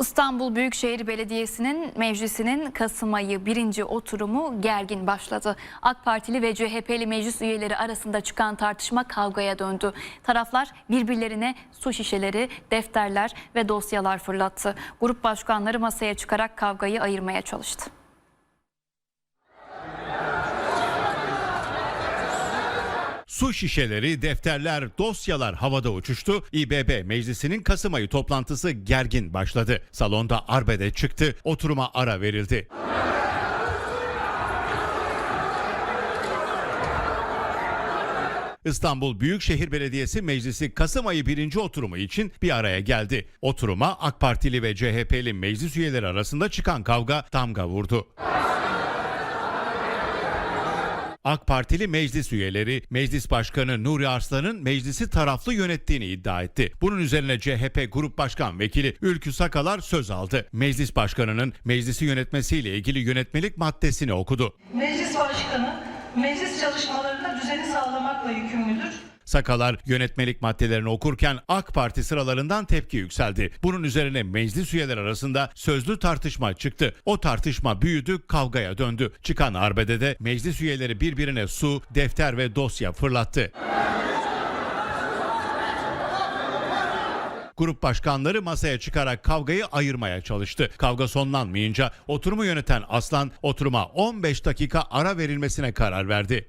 İstanbul Büyükşehir Belediyesi'nin meclisinin Kasım ayı birinci oturumu gergin başladı. AK Partili ve CHP'li meclis üyeleri arasında çıkan tartışma kavgaya döndü. Taraflar birbirlerine su şişeleri, defterler ve dosyalar fırlattı. Grup başkanları masaya çıkarak kavgayı ayırmaya çalıştı. Su şişeleri, defterler, dosyalar havada uçuştu. İBB meclisinin Kasım ayı toplantısı gergin başladı. Salonda arbede çıktı, oturuma ara verildi. İstanbul Büyükşehir Belediyesi Meclisi Kasım ayı birinci oturumu için bir araya geldi. Oturuma AK Partili ve CHP'li meclis üyeleri arasında çıkan kavga damga vurdu. AK Partili meclis üyeleri Meclis Başkanı Nuri Arslan'ın meclisi taraflı yönettiğini iddia etti. Bunun üzerine CHP Grup Başkan Vekili Ülkü Sakalar söz aldı. Meclis Başkanı'nın meclisi yönetmesiyle ilgili yönetmelik maddesini okudu. Meclis Başkanı meclis çalışmalarında düzeni sağlamakla yükümlüdür. Sakalar yönetmelik maddelerini okurken AK Parti sıralarından tepki yükseldi. Bunun üzerine meclis üyeleri arasında sözlü tartışma çıktı. O tartışma büyüdü, kavgaya döndü. Çıkan arbedede meclis üyeleri birbirine su, defter ve dosya fırlattı. Grup başkanları masaya çıkarak kavgayı ayırmaya çalıştı. Kavga sonlanmayınca oturumu yöneten Aslan oturuma 15 dakika ara verilmesine karar verdi.